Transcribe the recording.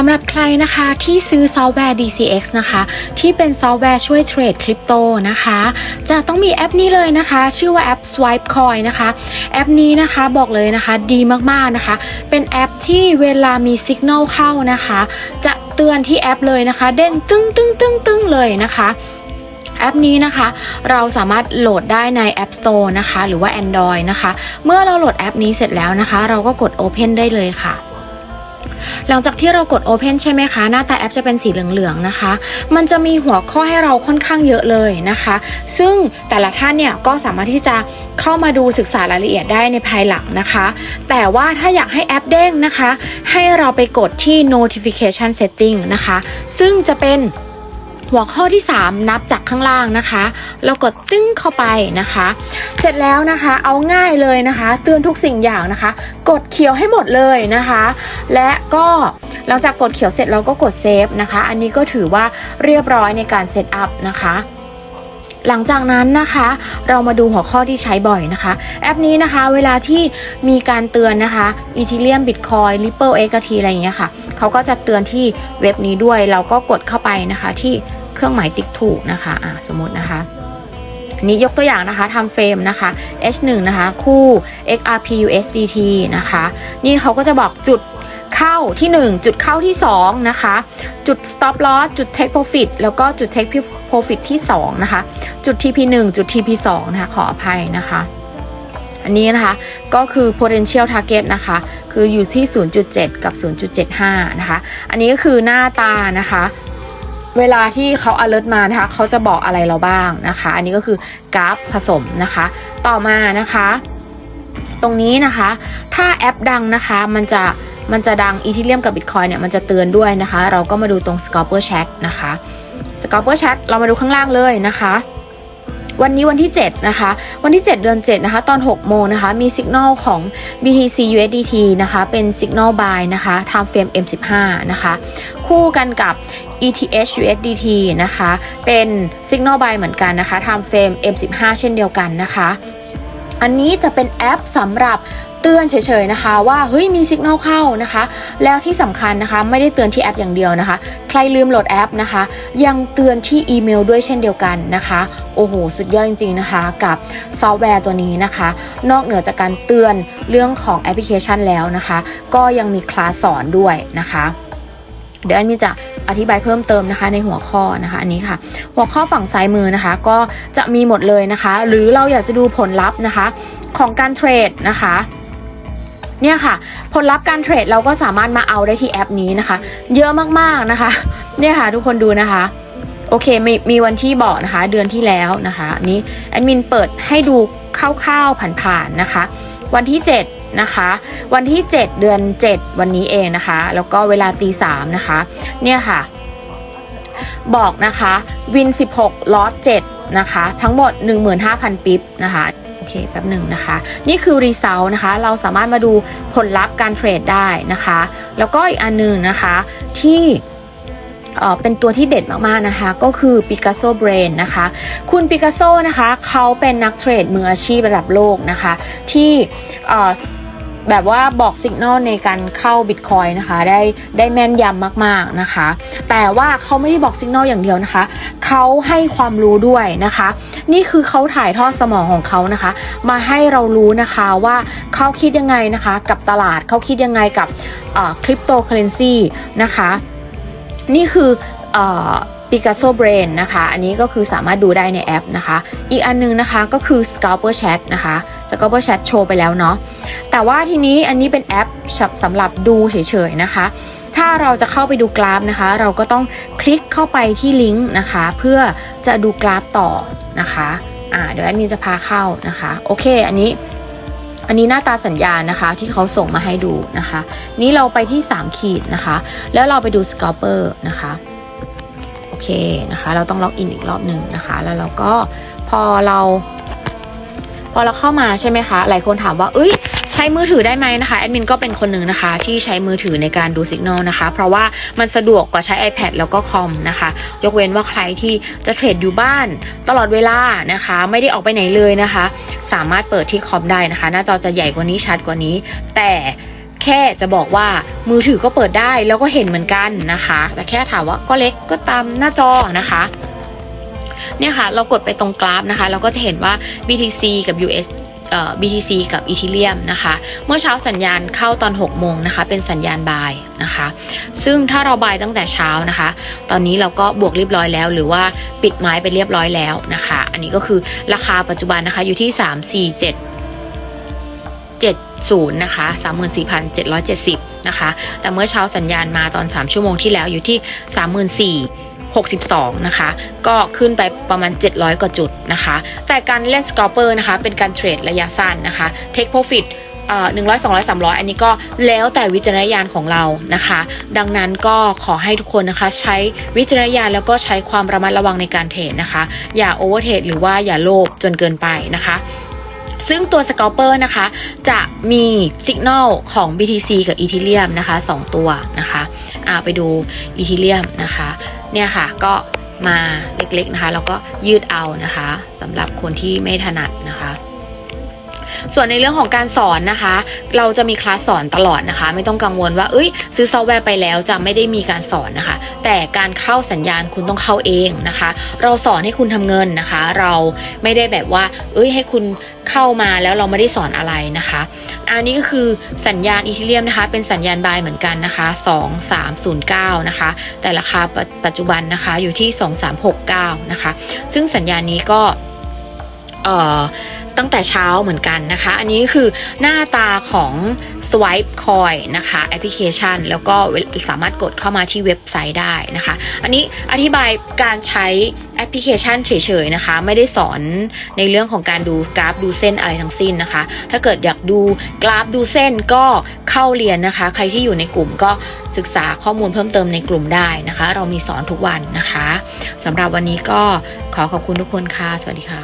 สำหรับใครนะคะที่ซื้อซอฟต์แวร์ DCX นะคะ ที่เป็นซอฟต์แวร์ช่วยเทรดคริปโตนะคะ จะต้องมีแอปนี้เลยนะคะ ชื่อว่าแอป Swipe Coin นะคะ แอปนี้นะคะบอกเลยนะคะดีมากๆนะคะ เป็นแอปที่เวลามีสัญญาณเข้านะคะ จะเตือนที่แอปเลยนะคะ เด้งตึ้งตึ้งตึ้งตึ้งเลยนะคะแอปนี้นะคะ เราสามารถโหลดได้ใน App Store นะคะ หรือว่า Android นะคะ เมื่อเราโหลดแอปนี้เสร็จแล้วนะคะ เราก็กด Open ได้เลยค่ะ หลังจากที่เรากด Open ใช่ไหมคะ หน้าตาแอปจะเป็นสีเหลืองๆนะคะ มันจะมีหัวข้อให้เราค่อนข้างเยอะเลยนะคะ ซึ่งแต่ละท่านเนี่ยก็สามารถที่จะเข้ามาดูศึกษารายละเอียดได้ในภายหลังนะคะ แต่ว่าถ้าอยากให้แอปเด้งนะคะ ให้เราไปกดที่ notification setting นะคะ ซึ่งจะเป็น หัวข้อที่ 3 นับจากข้างล่างนะคะ เรากดตึ้งเข้าไปนะคะ เสร็จแล้วนะคะเอาง่ายเลยนะคะ เตือนทุกสิ่งอย่างนะคะ กดเขียวให้หมดเลยนะคะ และก็หลังจากกดเขียวเสร็จเราก็กดเซฟนะคะ อันนี้ก็ถือว่าเรียบร้อยในการเซตอัพนะคะหลังจากนั้นนะคะเรามาดูหัวข้อที่ใช้บ่อยนะคะ แอปนี้นะคะเวลาที่มีการเตือนนะคะอีทีเรียมบิตคอยริปเปิลเอกทีอะไรอย่างเงี้ยค่ะเขาก็จะเตือนที่เว็บนี้ด้วย เราก็กดเข้าไปนะคะที่ เครื่องหมายติ๊กถูกนะคะอ่าสมมตินะคะนนี้ยกตัวอย่างนะคะทำเฟรมนะคะ H1 นะคะ คู่ XRP USDT นะคะ นี่เขาก็จะบอกจุดเข้าที่ 1 จุดเข้าที่ 2 นะคะ จุด stop loss จุด take profit แล้วก็จุด take profit ที่ 2 นะคะ จุด TP1 จุด TP2 นะคะขออภัยนะคะ อันนี้นะคะ ก็คือ potential target นะคะ คืออยู่ที่ 0.7 กับ 0.75 นะคะ อันนี้ก็คือหน้าตานะคะ เวลาที่เขา alert มานะคะเขาจะบอกอะไรเราบ้างนะคะ อันนี้ก็คือกราฟผสมนะคะ ต่อมานะคะ ตรงนี้นะคะ ถ้าแอปดังนะคะมันจะมันจะดังอีทีเรียมกับบิตคอยเนี่ยมันจะเตือนด้วยนะคะ เราก็มาดูตรง scalper chat นะคะ scalper chat เรามาดูข้างล่างเลยนะคะวันนี้วันที่ 7 นะคะ วันที่ 7 เดือน 7 นะคะ ตอน 6 โมงนะคะ มีสัญญาณของ BTC USDT นะคะ เป็นสัญญาณ buy นะคะ time frame M15 นะคะ คู่กันกับ ETH USDT นะคะ เป็นสัญญาณ buy เหมือนกันนะคะ time frame M15 เช่นเดียวกันนะคะ อันนี้จะเป็นแอปสำหรับเตือนเฉยๆนะคะว่าเฮ้ยมีสัญญาณเข้านะคะ แล้วที่สำคัญนะคะไม่ได้เตือนที่แอปอย่างเดียวนะคะ ใครลืมโหลดแอปนะคะ ยังเตือนที่อีเมลด้วยเช่นเดียวกันนะคะ โอ้โห สุดยอดจริงๆนะคะ กับซอฟต์แวร์ตัวนี้นะคะ นอกเหนือจากการเตือนเรื่องของแอปพลิเคชันแล้วนะคะ ก็ยังมีคลาสสอนด้วยนะคะ เดี๋ยวอันนี้จะ อธิบายเพิ่มเติมนะคะ ในหัวข้อนะคะอันนี้ค่ะ หัวข้อฝั่งซ้ายมือนะคะ ก็จะมีหมดเลยนะคะ หรือเราอยากจะดูผลลัพธ์นะคะ ของการเทรดนะคะเนี่ยค่ะ ผลลัพธ์การเทรดเราก็สามารถมาเอาได้ที่แอปนี้นะคะ เยอะมากๆนะคะ เนี่ยค่ะ ทุกคนดูนะคะโอเคมีมีวันที่บอกนะคะ เดือนที่แล้วนะคะนนี้แอดมินเปิดให้ดูคร่าวๆผ่านๆนะคะ วันที่ 7 นะคะ วันที่ 7 เดือน 7 วันนี้เองนะคะ แล้วก็เวลาตีสามนะคะ เนี่ยค่ะ บอกนะคะวิน 16ล็อต7นะคะ ทั้งหมด 15,000 ปิ๊บนะคะโอเคแป๊บหนึ่งนะคะ นี่คือรีเซลนะคะ เราสามารถมาดูผลลัพธ์การเทรดได้นะคะ แล้วก็อีกอันหนึ่งนะคะที่ เป็นตัวที่เด็ดมากๆนะคะ ก็คือ Picasso Brain นะคะ คุณ Picasso นะคะเขาเป็นนักเทรดมืออาชีพระดับโลกนะคะ ที่แบบว่าบอกสัญญาณในการเข้าบิตคอยนะคะ ได้ได้แม่นยำมากๆนะคะ แต่ว่าเขาไม่ได้บอกสัญญาณอย่างเดียวนะคะ เขาให้ความรู้ด้วยนะคะ นี่คือเขาถ่ายทอดสมองของเขานะคะ มาให้เรารู้นะคะว่าเขาคิดยังไงนะคะ กับตลาดเขาคิดยังไงกับคริปโตเคอเรนซีนะคะ นี่คือเอ่อ Picasso Brain นะคะ อันนี้ก็คือสามารถดูได้ในแอปนะคะ อีกอันนึงนะคะก็คือ Scalper Chat นะคะ Scalper Chat โชว์ไปแล้วเนาะ แต่ว่าทีนี้อันนี้เป็นแอปสำหรับดูเฉยๆนะคะ ถ้าเราจะเข้าไปดูกราฟนะคะ เราก็ต้องคลิกเข้าไปที่ลิงก์นะคะ เพื่อจะดูกราฟต่อนะคะ อ่าเดี๋ยวแอดมินจะพาเข้านะคะ โอเค อันนี้ อันนี้หน้าตาสัญญาณนะคะที่เขาส่งมาให้ดูนะคะ นี้เราไปที่ 3 ขีดนะคะ แล้วเราไปดูสกอปเปอร์นะคะโอเคนะคะ เราต้องล็อกอินอีกรอบหนึ่งนะคะ แล้วเราก็พอเรา พอเราเข้ามาใช่ไหมคะ หลายคนถามว่า เอ้ย ช้มือถือได้ไหมนะคะแอดมินก็เป็นคนหนึ่งนะคะ ที่ใช้มือถือในการดูสัญญาณนะคะ เพราะว่ามันสะดวกกว่าใช้ iPad แล้วก็คอมนะคะ ยกเว้นว่าใครที่จะเทรดอยู่บ้านตลอดเวลานะคะ ไม่ได้ออกไปไหนเลยนะคะ สามารถเปิดที่คอมได้นะคะ หน้าจอจะใหญ่กว่านี้ชัดกว่านี้ แต่แค่จะบอกว่ามือถือก็เปิดได้แล้วก็เห็นเหมือนกันนะคะแต่แค่ถามว่าก็เล็กก็ตามหน้าจอนะคะเนี่ยค่ะ เรากดไปตรงกราฟนะคะ เราก็จะเห็นว่า BTC กับ US เอ่อ BTC กับ Ethereum นะคะ เมื่อเช้าสัญญาณเข้าตอน 6 โมงนะคะ เป็นสัญญาณบายนะคะ ซึ่งถ้าเราบายตั้งแต่เช้านะคะ ตอนนี้เราก็บวกเรียบร้อยแล้ว หรือว่าปิดไม้ไปเรียบร้อยแล้วนะคะ อันนี้ก็คือราคาปัจจุบันนะคะอยู่ที่ 3 4 7 70นะคะ34,770นะคะ แต่เมื่อเช้าสัญญาณมาตอน 3 ชั่วโมงที่แล้วอยู่ที่ 62 นะคะ ก็ขึ้นไปประมาณ 700 กว่าจุดนะคะ แต่การเล่นสกอร์เปอร์นะคะ เป็นการเทรดระยะสั้นนะคะ Take Profit หนึ่งร้อยสองร้อยสามร้อยอันนี้ก็แล้วแต่วิจารณญาณของเรานะคะ ดังนั้นก็ขอให้ทุกคนนะคะ ใช้วิจารณญาณแล้วก็ใช้ความระมัดระวังในการเทรดนะคะ อย่าโอเวอร์เทรดหรือว่าอย่าโลภจนเกินไปนะคะซึ่งตัว Scalper นะคะ จะมีสัญญาณของ BTC กับ Ethereum นะคะ 2 ตัวนะคะอ่าไปดู Ethereum นะคะ เนี่ยค่ะก็มาเล็กๆนะคะแล้วก็ยืดเอานะคะสำหรับคนที่ไม่ถนัดนะคะ ส่วนในเรื่องของการสอนนะคะ เราจะมีคลาสสอนตลอดนะคะ ไม่ต้องกังวลว่าเอ้ย ซื้อซอฟต์แวร์ไปแล้วจะไม่ได้มีการสอนนะคะ แต่การเข้าสัญญาณคุณต้องเข้าเองนะคะ เราสอนให้คุณทำเงินนะคะ เราไม่ได้แบบว่า เอ้ยให้คุณเข้ามาแล้วเราไม่ได้สอนอะไรนะคะ อันนี้ก็คือสัญญาณอีเทเรียมนะคะ เป็นสัญญาณบายเหมือนกันนะคะ 2309 นะคะ แต่ราคาปัจปัจจุบันนะคะอยู่ที่ 2369 นะคะ ซึ่งสัญญาณนี้ก็ เอ่อ ตั้งแต่เช้าเหมือนกันนะคะ อันนี้คือหน้าตาของ Swipe Coin นะคะแอปพลิเคชัน แล้วก็สามารถกดเข้ามาที่เว็บไซต์ได้นะคะ อันนี้อธิบายการใช้แอปพลิเคชันเฉยๆนะคะ ไม่ได้สอนในเรื่องของการดูกราฟดูเส้นอะไรทั้งสิ้นนะคะ ถ้าเกิดอยากดูกราฟดูเส้นก็เข้าเรียนนะคะ ใครที่อยู่ในกลุ่มก็ศึกษาข้อมูลเพิ่มเติมในกลุ่มได้นะคะ เรามีสอนทุกวันนะคะสำหรับวันนี้ก็ ขอขอบคุณทุกคนค่ะ สวัสดีค่ะ